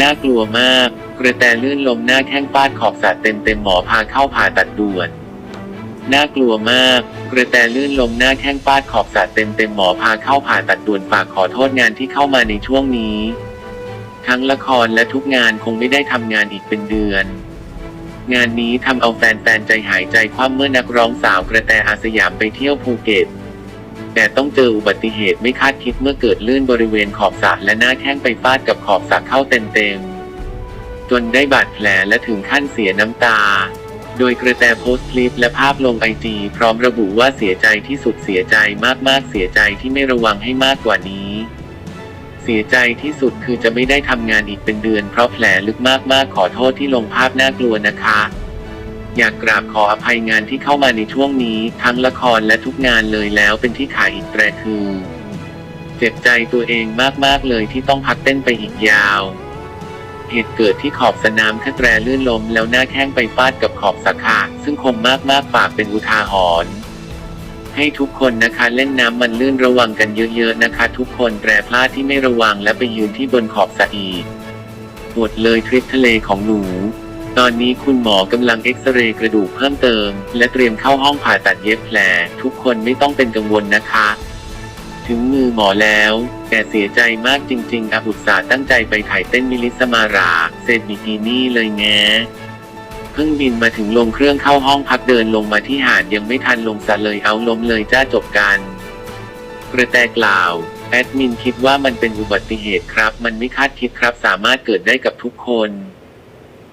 น่ากลัวมาก กระแตลื่นลมหน้าแข้งฟาดขอบสระเต็มเต็มหมอพาเข้าผ่าตัดด่วน น่ากลัวมาก กระแตลื่นลมหน้าแข้งฟาดขอบสระเต็มเต็มหมอพาเข้าผ่าตัดด่วนฝากขอโทษงานที่เข้ามาในช่วงนี้ ทั้งละครและทุกงานคงไม่ได้ทำงานอีกเป็นเดือน งานนี้ทำเอาแฟนๆใจหายใจคว่ำเมื่อนักร้องสาวกระแตอาสยามไปเที่ยวภูเก็ต แต่ต้องเจออุบัติเหตุไม่คาดคิดเมื่อเกิดลื่นบริเวณขอบสระและหน้าแข้งไปฟาดกับขอบสระเข้าเต็มๆ จนได้บาดแผลและถึงขั้นเสียน้ำตา โดยกระแตโพสต์คลิปและภาพลงไอจีพร้อมระบุว่าเสียใจที่สุดเสียใจมากๆเสียใจที่ไม่ระวังให้มากกว่านี้เสียใจที่สุดคือจะไม่ได้ทำงานอีกเป็นเดือนเพราะแผลลึกมากๆขอโทษที่ลงภาพน่ากลัวนะคะ อยากกราบขออภัยงานที่เข้ามาในช่วงนี้ ทั้งละครและทุกงานเลยแล้วเป็นที่ขายอีกแตรคือ เจ็บใจตัวเองมากๆเลยที่ต้องพักเต้นไปอีกยาว เหตุเกิดที่ขอบสนามคาแตรลื่นลมแล้วหน้าแข้งไปฟาดกับขอบสะขาซึ่งคมมากๆฝากเป็นอุทาหรณ์ให้ทุกคนนะคะเล่นน้ำมันลื่นระวังกันเยอะๆนะคะ ทุกคนแตรพลาดที่ไม่ระวังและไปยืนที่บนขอบสระอีกหมดเลยทริปทะเลของหนู ตอนนี้คุณหมอกำลังเอ็กซเรย์กระดูกเพิ่มเติม และเตรียมเข้าห้องผ่าตัดเย็บแผล ทุกคนไม่ต้องเป็นกังวลนะคะ ถึงมือหมอแล้ว แต่เสียใจมากจริงๆอาบุตสาห์ตั้งใจไปถ่ายเต้นมิลิสมาราเซตบิกินี่เลยแงเพิ่งบินมาถึงลงเครื่องเข้าห้องพักเดินลงมาที่หาดยังไม่ทันลงสระเลยเอาล้มเลยจ้าจบกันกระแตกล่าว แอดมินคิดว่ามันเป็นอุบัติเหตุครับ มันไม่คาดคิดครับสามารถเกิดได้กับทุกคน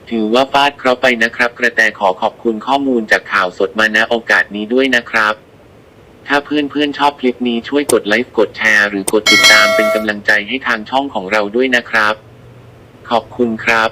ถือว่าฟาดเคราะห์ไปนะครับ กระแตขอขอบคุณข้อมูลจากข่าวสดมาณโอกาสนี้ด้วยนะครับ ถ้าเพื่อนๆชอบคลิปนี้ช่วยกดไลค์กดแชร์หรือกดติดตามเป็นกำลังใจให้ทางช่องของเราด้วยนะครับ ขอบคุณครับ